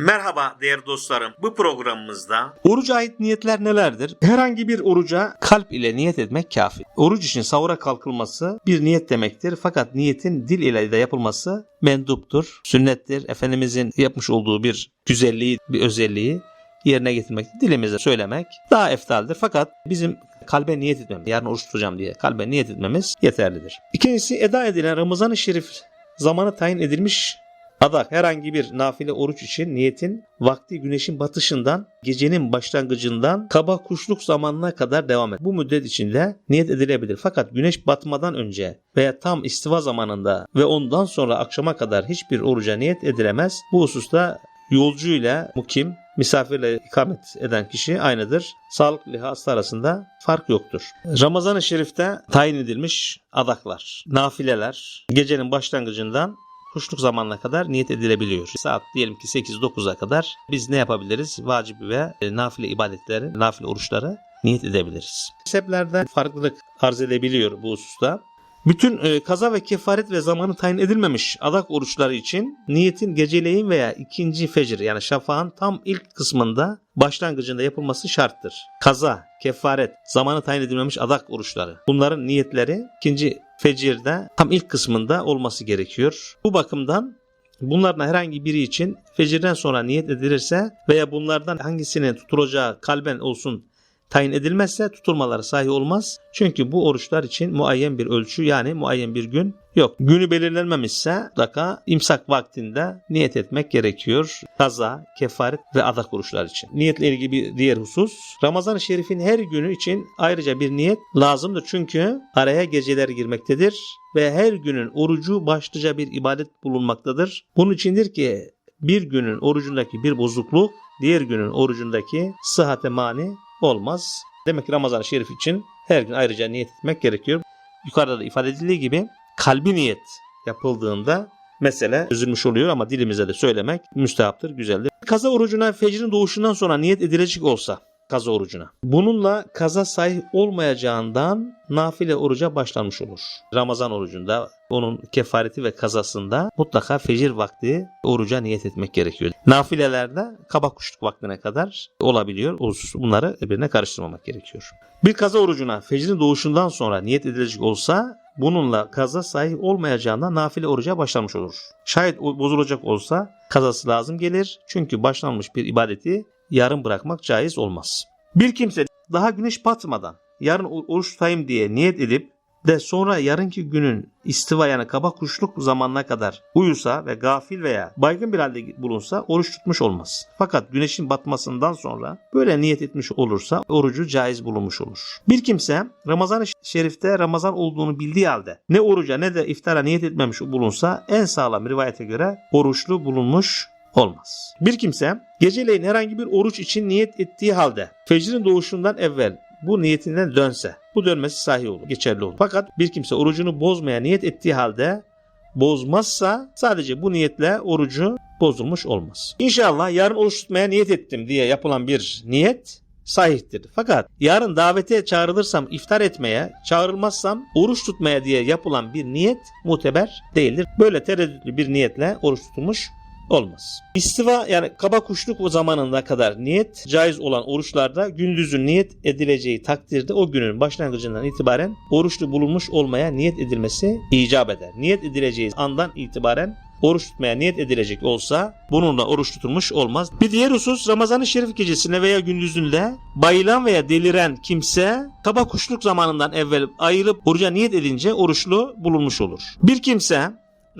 Merhaba değerli dostlarım. Bu programımızda oruca ait niyetler nelerdir? Herhangi bir oruca kalp ile niyet etmek kafi. Oruç için sahura kalkılması bir niyet demektir. Fakat niyetin dil ile de yapılması menduptur, sünnettir. Efendimizin yapmış olduğu bir güzelliği, bir özelliği yerine getirmek, dilimize söylemek daha eftaldir. Fakat bizim kalbe niyet etmemiz, yarın oruç tutacağım diye kalbe niyet etmemiz yeterlidir. İkincisi eda edilen Ramazan-ı Şerif zamanı tayin edilmiş adak herhangi bir nafile oruç için niyetin vakti güneşin batışından gecenin başlangıcından kaba kuşluk zamanına kadar devam eder. Bu müddet içinde niyet edilebilir. Fakat güneş batmadan önce veya tam istiva zamanında ve ondan sonra akşama kadar hiçbir oruca niyet edilemez. Bu hususta yolcu ile mukim, misafirle ikamet eden kişi aynıdır. Sağlıklı hasta arasında fark yoktur. Ramazan-ı Şerif'te tayin edilmiş adaklar, nafileler gecenin başlangıcından kuşluk zamanına kadar niyet edilebiliyor. Saat diyelim ki 8-9'a kadar biz ne yapabiliriz? Vacip ve e, nafile ibadetleri, nafile oruçları niyet edebiliriz. Mezheplerde farklılık arz edebiliyor bu hususta. Bütün e, kaza ve kefaret ve zamanı tayin edilmemiş adak oruçları için niyetin geceleyin veya ikinci fecir yani şafağın tam ilk kısmında başlangıcında yapılması şarttır. Kaza, kefaret, zamanı tayin edilmemiş adak oruçları. Bunların niyetleri ikinci fecirde tam ilk kısmında olması gerekiyor. Bu bakımdan Bunlardan herhangi biri için fecirden sonra niyet edilirse veya bunlardan hangisinin tutulacağı kalben olsun tayin edilmezse tutulmaları sahi olmaz. Çünkü bu oruçlar için muayyen bir ölçü yani muayyen bir gün yok. Günü belirlenmemişse mutlaka imsak vaktinde niyet etmek gerekiyor. Kaza, kefaret ve adak oruçlar için. Niyetle ilgili bir diğer husus. Ramazan-ı Şerif'in her günü için ayrıca bir niyet lazımdır. Çünkü araya geceler girmektedir ve her günün orucu başlıca bir ibadet bulunmaktadır. Bunun içindir ki bir günün orucundaki bir bozukluk diğer günün orucundaki sıhhate mani olmaz. Demek ki Ramazan-ı Şerif için her gün ayrıca niyet etmek gerekiyor. Yukarıda da ifade edildiği gibi kalbi niyet yapıldığında mesele üzülmüş oluyor ama dilimize de söylemek müstehaptır, güzeldir. Kaza orucuna fecrin doğuşundan sonra niyet edilecek olsa kaza orucuna. Bununla kaza sahih olmayacağından nafile oruca başlanmış olur. Ramazan orucunda onun kefareti ve kazasında mutlaka fecir vakti oruca niyet etmek gerekiyor. Nafilelerde kaba kuşluk vaktine kadar olabiliyor. Bunları birbirine karıştırmamak gerekiyor. Bir kaza orucuna fecrin doğuşundan sonra niyet edilecek olsa bununla kaza sahih olmayacağından nafile oruca başlanmış olur. Şayet bozulacak olsa kazası lazım gelir. Çünkü başlanmış bir ibadeti yarım bırakmak caiz olmaz. Bir kimse daha güneş batmadan yarın oruç tutayım diye niyet edip de sonra yarınki günün istiva yani kaba kuşluk zamanına kadar uyusa ve gafil veya baygın bir halde bulunsa oruç tutmuş olmaz. Fakat güneşin batmasından sonra böyle niyet etmiş olursa orucu caiz bulunmuş olur. Bir kimse Ramazan-ı Şerif'te Ramazan olduğunu bildiği halde ne oruca ne de iftara niyet etmemiş bulunsa en sağlam rivayete göre oruçlu bulunmuş olmaz. Bir kimse geceleyin herhangi bir oruç için niyet ettiği halde fecrin doğuşundan evvel bu niyetinden dönse bu dönmesi sahih olur, geçerli olur. Fakat bir kimse orucunu bozmaya niyet ettiği halde bozmazsa sadece bu niyetle orucu bozulmuş olmaz. İnşallah yarın oruç tutmaya niyet ettim diye yapılan bir niyet sahihtir. Fakat yarın davete çağrılırsam iftar etmeye, çağrılmazsam oruç tutmaya diye yapılan bir niyet muteber değildir. Böyle tereddütlü bir niyetle oruç tutulmuş olmaz. İstiva yani kaba kuşluk o zamanına kadar niyet caiz olan oruçlarda gündüzün niyet edileceği takdirde o günün başlangıcından itibaren oruçlu bulunmuş olmaya niyet edilmesi icap eder. Niyet edileceği andan itibaren oruç tutmaya niyet edilecek olsa bununla oruç tutulmuş olmaz. Bir diğer husus Ramazan-ı Şerif gecesinde veya gündüzünde bayılan veya deliren kimse kaba kuşluk zamanından evvel ayılıp oruca niyet edince oruçlu bulunmuş olur. Bir kimse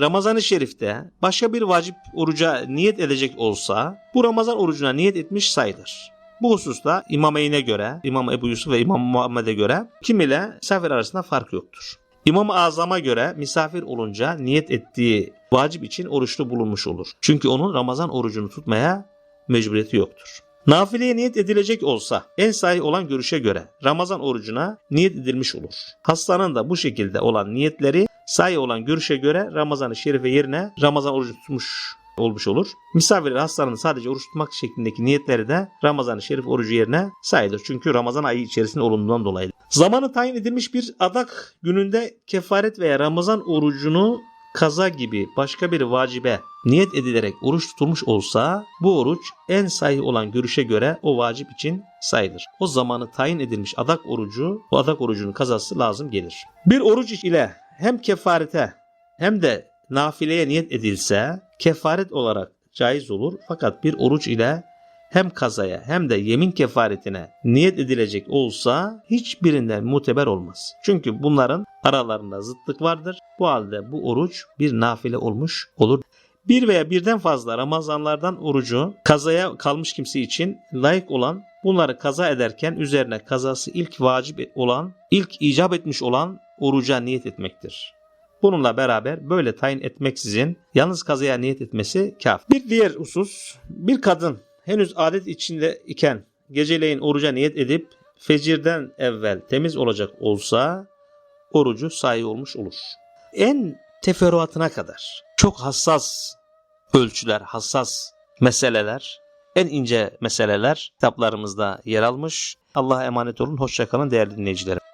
Ramazan-ı Şerif'te başka bir vacip oruca niyet edecek olsa bu Ramazan orucuna niyet etmiş sayılır. Bu hususta İmam Eyn'e göre, İmam Ebu Yusuf ve İmam Muhammed'e göre kim ile misafir arasında fark yoktur. İmam-ı Azam'a göre misafir olunca niyet ettiği vacip için oruçlu bulunmuş olur. Çünkü onun Ramazan orucunu tutmaya mecburiyeti yoktur. Nafileye niyet edilecek olsa en sahih olan görüşe göre Ramazan orucuna niyet edilmiş olur. Hastanın da bu şekilde olan niyetleri sahih olan görüşe göre Ramazan-ı Şerife yerine Ramazan orucu tutmuş olmuş olur. Misafir hastanın sadece oruç tutmak şeklindeki niyetleri de Ramazan-ı Şerif orucu yerine sayılır. Çünkü Ramazan ayı içerisinde olunduğundan dolayı. Zamanı tayin edilmiş bir adak gününde kefaret veya Ramazan orucunu kaza gibi başka bir vacibe niyet edilerek oruç tutulmuş olsa bu oruç en sahih olan görüşe göre o vacip için sayılır. O zamanı tayin edilmiş adak orucu, o adak orucunun kazası lazım gelir. Bir oruç ile hem kefarete hem de nafileye niyet edilse kefaret olarak caiz olur fakat bir oruç ile hem kazaya hem de yemin kefaretine niyet edilecek olsa hiçbirinden muteber olmaz. Çünkü bunların aralarında zıtlık vardır. Bu halde bu oruç bir nafile olmuş olur. Bir veya birden fazla Ramazanlardan orucu kazaya kalmış kimse için layık olan bunları kaza ederken üzerine kazası ilk vacip olan, ilk icap etmiş olan oruca niyet etmektir. Bununla beraber böyle tayin etmeksizin yalnız kazaya niyet etmesi kaf. Bir diğer husus bir kadın henüz adet içinde iken geceleyin oruca niyet edip fecirden evvel temiz olacak olsa orucu sahi olmuş olur. En teferruatına kadar çok hassas ölçüler, hassas meseleler, en ince meseleler kitaplarımızda yer almış. Allah'a emanet olun. Hoşçakalın değerli dinleyicilerim.